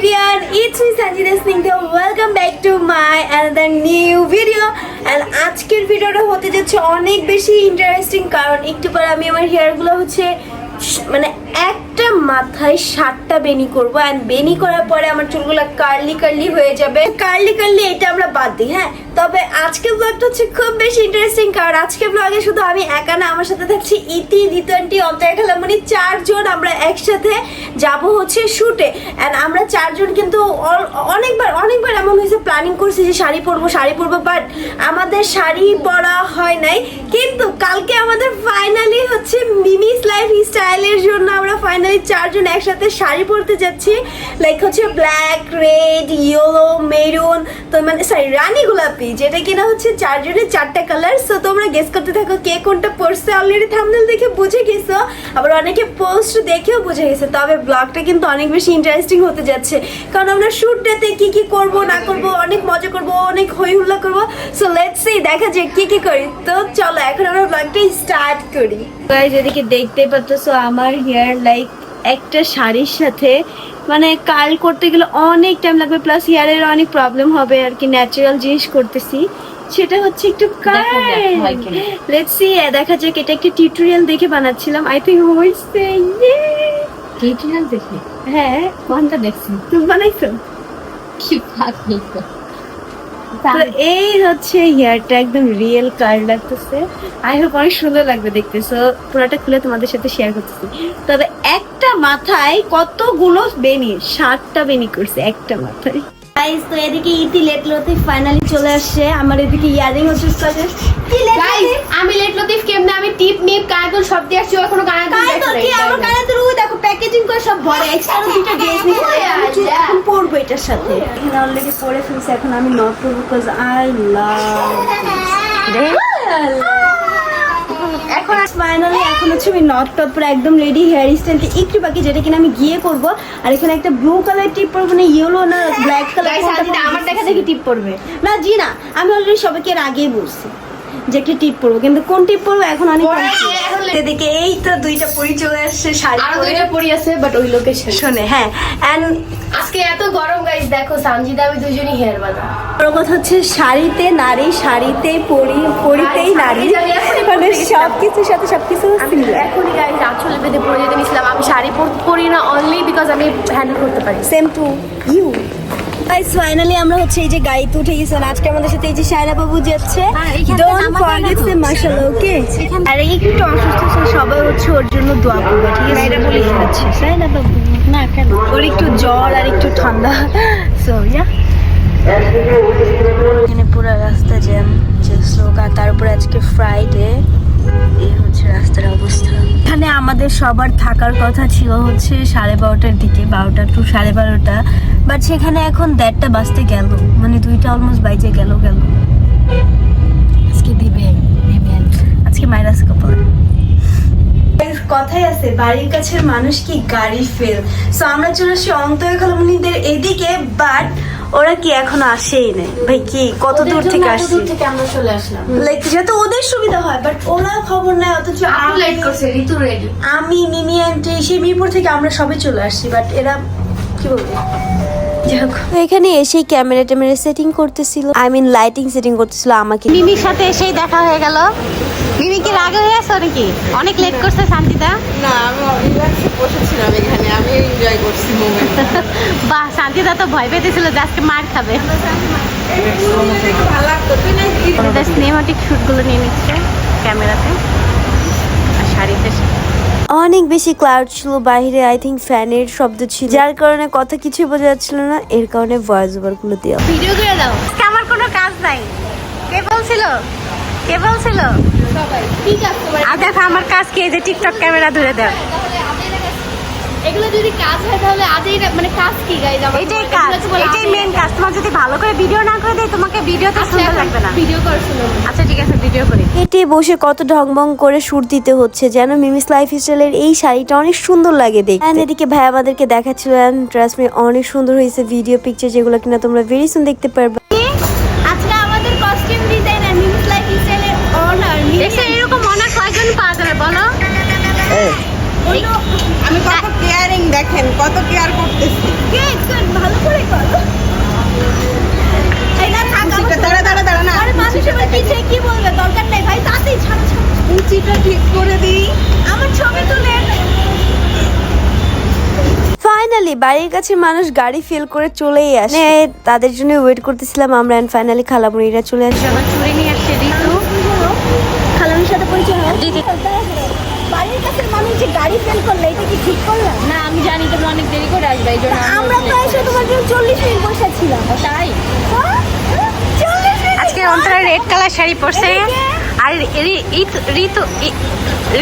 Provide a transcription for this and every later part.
everyone, it's me Sanjita Snigdha. Welcome back to my another new video. And আজকের ভিডিওটা হতে যাচ্ছে অনেক বেশি ইন্টারেস্টিং কারণ একটু পরে আমি আমার হেয়ারগুলো হচ্ছে মানে মানে একটা মাথায় সাতটা বেনি করব অ্যান্ড বেনি করার পরে আমার চুলগুলো কার্লি কার্লি হয়ে যাবে। কার্লি কার্লি এটা আমরা বাদ দিই হ্যাঁ? তবে আজকের ব্লগটা হচ্ছে খুব বেশি ইন্টারেস্টিং কারণ আজকে ব্লগে শুধু আমি একা না, আমার সাথে থাকছি ইতি রিতান্টি অন্তরা খেলামণি, চারজন আমরা একসাথে যাব হচ্ছে শুটে অ্যান্ড আমরা চারজন কিন্তু অনেকবার অনেকবার এমন হয়েছে প্ল্যানিং করছি যে শাড়ি পরবো শাড়ি পরবো বাট আমাদের শাড়ি পরা হয় নাই। কিন্তু কালকে আমাদের ফাইনালি হচ্ছে মিমিস লাইফ স্টাইলের জন্য আমরা ফাইনালি চারজন একসাথে শাড়ি পরতে যাচ্ছি লাইক হচ্ছে ব্ল্যাক রেড ইয়েলো মেরুন তো মানে সরি রানী গোলাপি, যেটা কিনা হচ্ছে চারজনের চারটা কালার সো তোমরা গেস করতে থাকো কে কোনটা পরছে। অলরেডি থামনেল দেখে বুঝে গেছো, আবার অনেকে পোস্ট দেখেও বুঝে গেছে, তবে ব্লগটা কিন্তু অনেক বেশি ইন্টারেস্টিং হতে যাচ্ছে। কারণ আমরা শুট ডেতে কি কি করব, না করব, অনেক মজা করব, অনেক হই হুল্লা করব সো লেটস সি দেখা যাক কি কি করি। তো চলো, এখন আমরা ব্লগটা স্টার্ট করি। গাইজ এদিকে দেখতে পাচ্ছো আমার হেয়ার লাইক একটা শাড়ির সাথে মানে কাল করতে গেলে অনেক টাইম লাগবে প্লাস হেয়ারের অনেক প্রবলেম হবে আর কি ন্যাচারাল জিনিস করতেছি। সেটা হচ্ছে একটু লেটস সি দেখা যাক এটা একটা টিউটোরিয়াল দেখে বানাচ্ছিলাম। আই থিংক হয়েছে টিউটোরিয়াল দেখি? হ্যাঁ। কোনটা দেখছি তুমি বানাইছো? কি তো। তো এই হচ্ছে হেয়ারটা একদম রিয়েল কার্ড লাগতেছে। আই হোপ অনেক সুন্দর লাগবে দেখতে সো পুরোটা খুলে তোমাদের সাথে শেয়ার করতেছি। তবে একটা মাথায় কতগুলো বেনি ষাটটা বেনি করছে একটা মাথায়। গাইস তো এদিকে ইতি লেট লতে ফাইনালি চলে আসছে। আমার এদিকে ইয়ারিং হচ্ছে কাজে কি লেট গাইস আমি লেট লতিফ কেমনে? আমি টিপ নিপ কাগজ সব দিয়ে আসছি এখনও কানা কাজ তো কি? আমার কানে তো রুই দেখো প্যাকেজিং করে সব ভরে। এক্সট্রা দুটো ড্রেস নিয়ে এখন পরবো এটার সাথে। এখানে অলরেডি পরে ফেলছি এখন আমি নট করব বিকজ আই লাভ এখন ফাইনালি এখন হচ্ছে আমি নট টপ পুরো একদম রেডি হেয়ার স্টাইলটা একটু বাকি যেটা কিনা আমি গিয়ে করব। আর এখানে একটা ব্লু কালার টিপ পরবো না ইয়েলো না ব্ল্যাক কালার আমার দেখা দেখি টিপ পরবে। না জি না আমি অলরেডি সবাইকে এর আগেই বলছি। যে একটা টিপ পরবো। কিন্তু কোন টিপ পরবো? এখন অনেক পরে লে- এদিকে এই তো দুইটা পরি চলে আসছে শাড়ি আরও পরে। দুইটা পড়ি আছে বাট ওই লোকেশন শোনে হ্যাঁ এন্ড আজকে এত গরম গাইস দেখো সানজিদা আমি দুজনই হেয়ার বাঁধা। বড় কথা হচ্ছে শাড়িতে নারী শাড়িতে পরি পরিতেই নারী। মানে সব কিছুর সাথে সব কিছু আমি এখনই গাইস আঁচলে বেঁধে পরে যেতে নিছিলাম আমি শাড়ি পর- পরি না অনলি বিকজ আমি হ্যান্ডেল করতে পারি। Same to you guys finally আমরা হচ্ছে এই যে গাড়িতে উঠে গেছি আজকে আমাদের সাথে এই যে সায়রা বাবু যাচ্ছে ডোন্ট ফরগেট সে মাশাআল্লাহ ওকে আর একটু অসুস্থ ছিল সবাই হচ্ছে ওর জন্য দোয়া করবে ঠিক আছে? এটা বলে যাচ্ছে। সায়রা বাবু না কেন? ওর একটু জ্বর আর একটু ঠান্ডা সো ইয়া এখানে পুরো রাস্তা জ্যাম আর তার উপরে আজকে ফ্রাইডে এই হচ্ছে রাস্তার অবস্থা। এখানে আমাদের সবার থাকার কথা ছিল হচ্ছে সাড়ে বারোটার দিকে বারোটা টু সাড়ে বারোটা। বাট সেখানে এখন দেড়টা বাজতে গেল মানে দুইটা অলমোস্ট বাইজে গেল গেল। আজকে দিবে আজকে মাইনাস কপাল কথাই আছে বাড়ির কাছের মানুষ কি গাড়ি ফেল। সো আমরা চলে আসছি অন্তয় এদিকে বাট ওরা কি এখনও আসেই নাই? ভাই কি কত দূর থেকে আসছে দূর থেকে আমরা চলে আসলাম। লাইক যাতে ওদের সুবিধা হয় বাট ওরা খবর নেয় অথচ আমি- করছে ঋতু রেডি আমি মিমি আন্টি সেই মিরপুর থেকে আমরা সবাই চলে আসছি বাট এরা কি বলব? এখানে এসেই ক্যামেরা ট্যামেরা সেটিং করতেছিল আই মিন লাইটিং সেটিং করতেছিল আমাকে। মিমির সাথে এসেই দেখা হয়ে গেল। মিমি কি রাগে হয়ে আছো নাকি? অনেক লেট করছে শান্তিদা। না আমি রিল্যাক্সে বসেছিলাম এখানে আমি এনজয় করছি মোমেন্ট বাহ শান্তিদা তো ভয় পেতেছিল যে আজকে মার খাবে। ভালো লাগতো তুই না সিনেমাটিক শুটগুলো নিয়ে নিচ্ছে ক্যামেরাতে আর শাড়িতে। অনেক বেশি ক্লাউড ছিল বাইরে আই থিঙ্ক ফ্যানের শব্দ ছিল। যার কারণে কথা কিছুই বোঝা যাচ্ছিল না এর কারণে ভয়েস ওভারগুলো দেওয়া ভিডিও করে দাও। আমার কোনো কাজ নাই। কে বলছিল? কে বলছিল? সবাই ঠিক আছে আর দেখো আমার কাজ কি এই যে টিকটক ক্যামেরা ধরে দেয় এগুলো যদি কাজ হয় তাহলে আজই মানে কাজ কি গাইজ আমার এটাই কাজ এটাই মেন কাজ। তোমার যদি ভালো করে ভিডিও না করে দেয় তোমাকে ভিডিওতে সুন্দর লাগবে না। ভিডিও করার শুনো আচ্ছা ঠিক আছে ভিডিও করি। হেঁটে বসে কত ঢংবং করে সুর দিতে হচ্ছে যেন মিমিস লাইফ স্টাইলের এই শাড়িটা অনেক সুন্দর লাগে দেখতে। এদিকে ভাই আমাদেরকে দেখাচ্ছিল ট্রাস্ট মি অনেক সুন্দর হয়েছে ভিডিও পিকচার যেগুলো কিনা তোমরা ভেরি সুন দেখতে পারবে। আজকে আমাদের কস্টিউম ডিজাইনার ফাইনালি বাড়ির কাছে মানুষ গাড়ি ফেল করে চলেই আসে। তাদের জন্য ওয়েট করতেছিলাম আমরা ফাইনালি খালামুড়িরা চলে আসে। কাছে গাড়ি ফেল করলে এটা কি ঠিক করলাম? না আমি জানি তুমি অনেক দেরি করে আসবে এই জন্য আমরা তো এসে তোমার জন্য চল্লিশ মিনিট বসে ছিলাম। তাই? আজকে অন্তরা রেড কালার শাড়ি পরছে। আর ঋতু ঋতু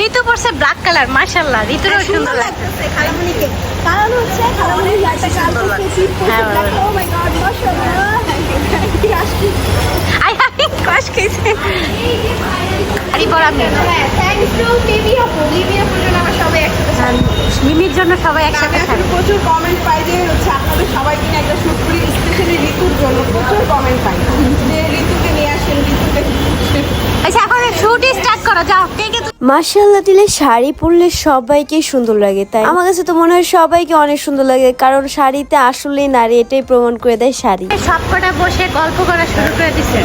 ঋতু পরছে ব্ল্যাক কালার মাশাল্লাহ ঋতুরও সুন্দর লাগছে। খালামুনিকে। কারণ হচ্ছে হ্যাঁ, ও মাই গড মাশাআল্লাহ আই আমি ক্রাশ খেয়েছে। শাড়ি পরা মেয়ে সবাই একসাথে মিমির জন্য সবাই একসাথে থাকবে প্রচুর কমেন্ট পাই যে হচ্ছে আপনাদের সবাইকে নিয়ে একটা শুট করি স্পেশালি ঋতুর জন্য প্রচুর কমেন্ট পাই। যে ঋতুকে নিয়ে আসেন ঋতুকে আচ্ছা এখন শুট স্টার্ট করো যাও। কে কে মার্শাল্লাহ দিলে শাড়ি পরলে সবাইকে সুন্দর লাগে তাই? আমার কাছে তো মনে হয় সবাইকে অনেক সুন্দর লাগে কারণ শাড়িতে আসলে নারী এটাই প্রমাণ করে দেয় শাড়ি। সব কটা বসে গল্প করা শুরু করে দিছে।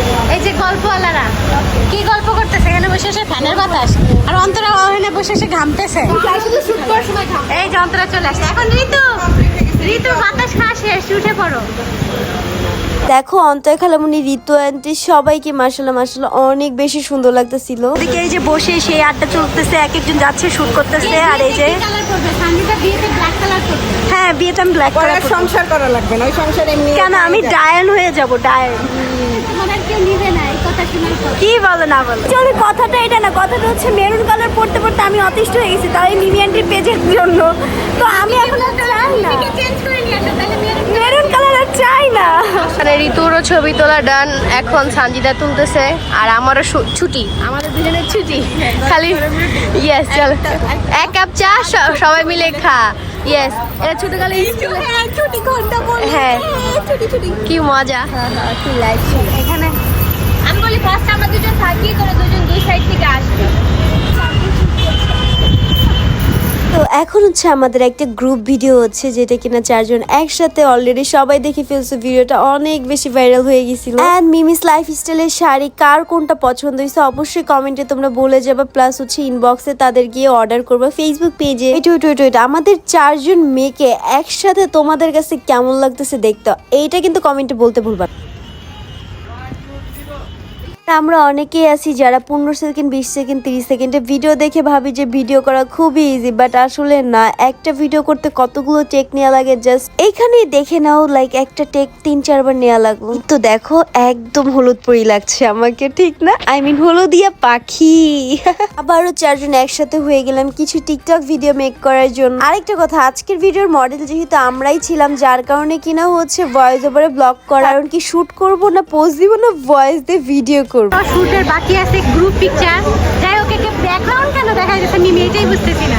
এই যে গল্পওয়ালারা, কি গল্প করতেছে? এখানে বসে বসে ফ্যানের বাতাস। আর অন্তরা ওখানে বসে বসে ঘামতেছে। এই যে অন্তরা চলে আসছে। এখন ঋতু ঋতু, বাতাস খাওয়া শেষ, উঠে পড়ো। দেখো অন্তয় খালামুনি ঋতু আন্টি সবাইকে মার্শাল্লাহ মার্শাল্লাহ অনেক বেশি সুন্দর লাগতেছিল। ওদিকে এই যে বসে সেই আড্ডা চলতেছে এক একজন যাচ্ছে শুট করতেছে আর এই যে হ্যাঁ বিয়েতে আমি ব্ল্যাক কালার আর সংসার করা লাগবে না ওই সংসার এমনি কেন আমি ডায়ন হয়ে যাব ডায়ন কি বলো না বলো। চলে কথাটা এটা না কথাটা হচ্ছে মেরুন কালার পড়তে পড়তে আমি অতিষ্ঠ হয়ে গেছি তাই মিমি পেজের জন্য। তো আমি এখন আর চাই না। চেঞ্জ করে নিয়ে আসো? তাহলে মেয়ের মেরুন কালার আর চাই না মানে ঋতুরও ছবি তোলা ডান এখন সানজিদা তুলতেছে আর আমারও ছুটি। আমাদের দুজনের ছুটি। খালি ইয়েস চল। এক কাপ চা সবাই মিলে খা। ইয়েস এটা ছোট কালে ছুটি ঘণ্টা পড়ে হ্যাঁ। ছুটি ছুটি। কি মজা। লাইফ এখানে আমি বলি ফার্স্ট আমরা দুজন থাকি করে দুজন দুই সাইড থেকে আসবে। তো এখন হচ্ছে আমাদের একটা গ্রুপ ভিডিও হচ্ছে, যেটা কিনা চারজন একসাথে অলরেডি সবাই দেখে ফেলছে। ভিডিওটা অনেক বেশি ভাইরাল হয়ে গেছিল। এন্ড মিমিস লাইফ স্টাইলের শাড়ি কার কোনটা পছন্দ হয়েছে অবশ্যই কমেন্টে তোমরা বলে যাবে। প্লাস হচ্ছে ইনবক্সে তাদের গিয়ে অর্ডার করবে। ফেসবুক পেজে আমাদের চারজন মেয়েকে একসাথে তোমাদের কাছে কেমন লাগতেছে দেখতে? এইটা কিন্তু কমেন্টে বলতে ভুলবা। আমরা অনেকেই আছি যারা পনেরো সেকেন্ড, বিশ সেকেন্ড, তিরিশ সেকেন্ডে ভিডিও দেখে ভাবি যে ভিডিও করা খুবই ইজি বাট আসলে না। একটা ভিডিও করতে কতগুলো টেক নেওয়া লাগে? জাস্ট এইখানেই দেখে নাও লাইক একটা টেক তিন, চারবার নেওয়া লাগল। তো দেখো, একদম হলুদ পরি লাগছে আমাকে, ঠিক না? আই মিন হলুদিয়া পাখি। আবারও চারজন একসাথে হয়ে গেলাম কিছু টিকটক ভিডিও মেক করার জন্য। আরেকটা কথা, আজকের ভিডিওর মডেল যেহেতু আমরাই ছিলাম, যার কারণে কিনা হচ্ছে ভয়েস ওভারে ব্লগ করা। কারণ কি শুট করব না পোজ দিব না ভয়েস দিয়ে ভিডিও করব। শুটের বাকি আছে গ্রুপ পিকচার যাই হোক একে ব্যাকগ্রাউন্ড কেন দেখা যাচ্ছে? মিমি এটাই বুঝতেছি না।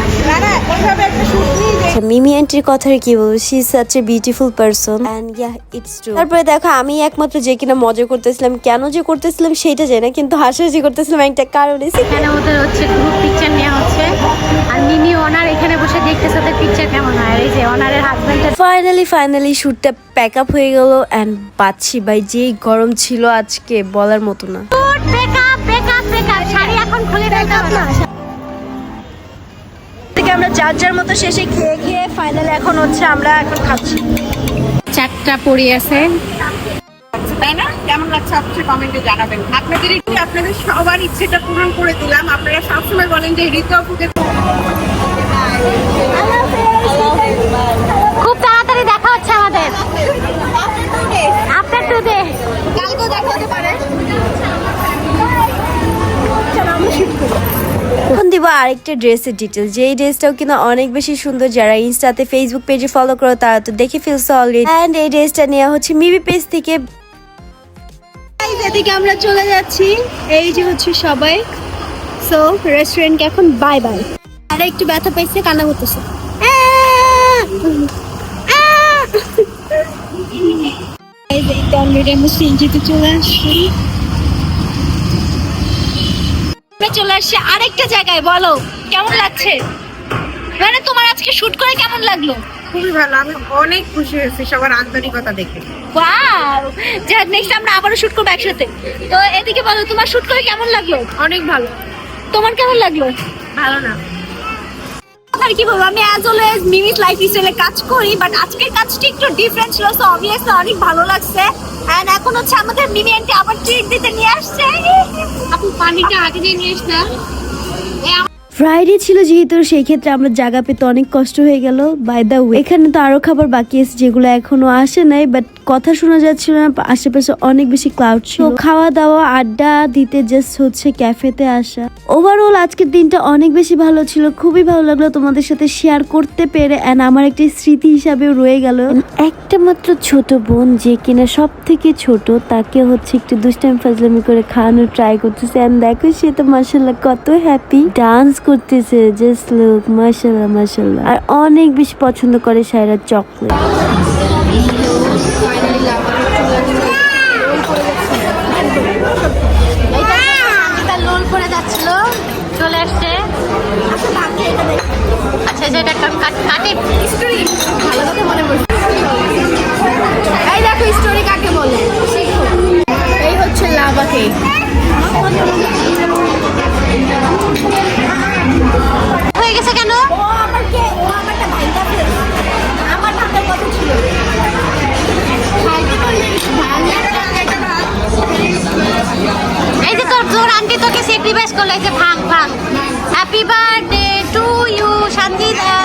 আচ্ছা মিমি আন্টির কথা কি বলব? She is such a beautiful person and yeah it's true তারপরে দেখো আমি একমাত্র যে কিনা মজা করতেছিলাম কেন যে করতেছিলাম সেটা জানি না কিন্তু হাসি হাসি করতেছিলাম একটা কারণে। এখানে ওদের হচ্ছে গ্রুপ পিকচার নেওয়া হচ্ছে আর মিমি ওনার এখানে বসে দেখতেছে ওদের পিকচার কেমন হয় আর এই যে ওনারের হাজবেন্ডের ফাইনালি ফাইনালি শুটটা প্যাক আপ হয়ে গেল এন্ড পাচ্ছি ভাই যেই গরম ছিল আজকে বলার মতো না। আমরা যার যার মতো শেষে খেয়ে খেয়ে ফাইনালি এখন হচ্ছে আমরা এখন খাচ্ছি। চারটা পড়ে আছে। তাই না? কেমন লাগছে অবশ্যই কমেন্টে জানাবেন। আপনাদের একটু আপনাদের সবার ইচ্ছেটা পূরণ করে দিলাম? আপনারা সবসময় বলেন যে ঋতু আপুকে খুব এখন দিব আরেকটা ড্রেসের ডিটেল যেই ড্রেসটাও কিনা অনেক বেশি সুন্দর যারা ইনস্টাতে ফেসবুক পেজে ফলো করো তারা তো দেখে ফেলছো অলরেডি এন্ড এই ড্রেসটা নেওয়া হচ্ছে মিবি পেজ থেকে। এদিকে আমরা চলে যাচ্ছি। এই যে হচ্ছে সবাই। সো রেস্টুরেন্টকে এখন বাই বাই আর একটু ব্যথা পাইছে কান্না করতেছে। এই যে অলরেডি আমরা সিনজিতে চলে আসছি আমরা চলে আসছি আরেকটা জায়গায় বলো কেমন লাগছে? মানে তোমার আজকে শুট করে কেমন লাগল? খুবই ভালো আমি অনেক খুশি হয়েছি সবার আন্তরিকতা দেখে। ওয়াও যাক নেক্সট আমরা আবারও শুট করব একসাথে। তো এদিকে বলো তোমার শুট করে কেমন লাগল? অনেক ভালো। তোমার কেমন লাগল? ভালো না। আর কি বলব আমি অ্যাজ অলওয়েজ মিমিস লাইফ স্টাইলে কাজ করি বাট আজকের কাজটা একটু ডিফারেন্ট ছিল সো অবভিয়াসলি অনেক ভালো লাগছে। এন্ড এখন হচ্ছে আমাদের মিমি আন্টি আবার ট্রিট দিতে নিয়ে আসছে। আপু পানিটা আগে দিয়ে নিয়ে আসতে ফ্রাইডে ছিল যেহেতু সেই ক্ষেত্রে আমরা জায়গা পেতে অনেক কষ্ট হয়ে গেল। বাই দ্য ওয়ে এখানে তো আরও খাবার বাকি আছে যেগুলো এখনও আসে নাই বাট কথা শোনা যাচ্ছিল না, আশেপাশে অনেক বেশি ক্লাউড ছিল। খাওয়া দাওয়া আড্ডা দিতে জাস্ট হচ্ছে ক্যাফেতে আসা। ওভারঅল আজকের দিনটা অনেক বেশি ভালো ছিল, খুবই ভালো লাগল তোমাদের সাথে শেয়ার করতে পেরে এন্ড আমার একটি স্মৃতি হিসাবে রয়ে গেল। একটা মাত্র ছোট বোন যে কিনা সব থেকে ছোট, তাকে হচ্ছে একটু দুষ্টাইম ফাজলামি করে খাওয়ানোর ট্রাই করতেছে এন্ড দেখো সে তো মাসাল্লাহ কত হ্যাপি ডান্স করতেছে জাস্ট লুক মাসাল্লাহ মাসাল্লাহ আর অনেক বেশি পছন্দ করে সায়রা চকলেট চলে আসছে। আচ্ছা যেটা একটা কাট- ভালো কথা মনে পড়ছে। এই দেখো স্টোরি কাকে বলে? এই হচ্ছে লাভা কেক হয়ে গেছে কেন? এই যে করল এই যে ভাঙ। Happy birthday to you Sanjita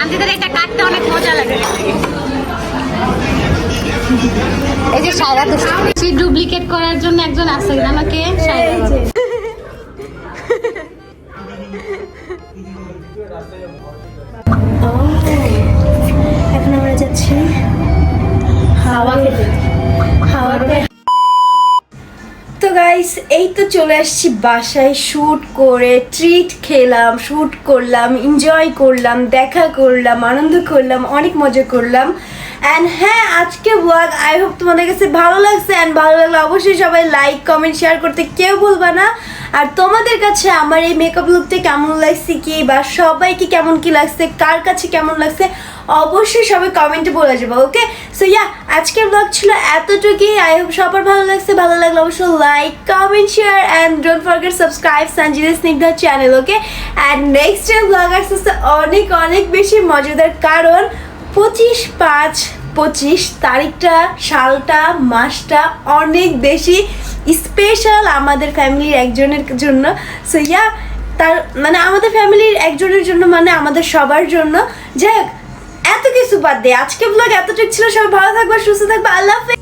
আন্টিদের এটা কাটতে অনেক মজা লাগে। এই যে সায়রা তো ডুপ্লিকেট করার জন্য একজন আছে, আমাকে এখন আমরা যাচ্ছি হাওয়া খেতে। হাওয়া গাইস এই তো চলে আসছি বাসায়। শুট করে ট্রিট খেলাম শুট করলাম এনজয় করলাম, দেখা করলাম, আনন্দ করলাম, অনেক মজা করলাম। অ্যান্ড হ্যাঁ আজকে ব্লগ আই হোপ তোমাদের কাছে ভালো লাগছে। অ্যান্ড ভালো লাগলে অবশ্যই সবাই লাইক কমেন্ট শেয়ার করতে কেউ ভুলবা না। আর তোমাদের কাছে আমার এই মেকআপ লুকটা কেমন লাগছে কি, বা সবাইকে কেমন কি লাগছে, কার কাছে কেমন লাগছে অবশ্যই সবাই কমেন্টে বলে যাব ওকে সো ইয়া আজকের ব্লগ ছিল এতটুকুই। আই হোপ সবার ভালো লাগছে। ভালো লাগলে অবশ্যই like comment share and don't forget subscribe Sanjida Snigdha channel okay and next time blog আসতে অনেক অনেক বেশি মজাদার, কারণ পঁচিশ পাঁচ, পঁচিশ তারিখটা, সালটা, মাসটা অনেক বেশি স্পেশাল আমাদের ফ্যামিলির একজনের জন্য। সো ইয়া তার মানে আমাদের ফ্যামিলির একজনের জন্য মানে আমাদের সবার জন্য। যাই এত কিছু বাদ আজকে ব্লগ এতটুকু ছিল। সবাই ভালো থাকবে সুস্থ থাকবে। আল্লাহ হাফেজ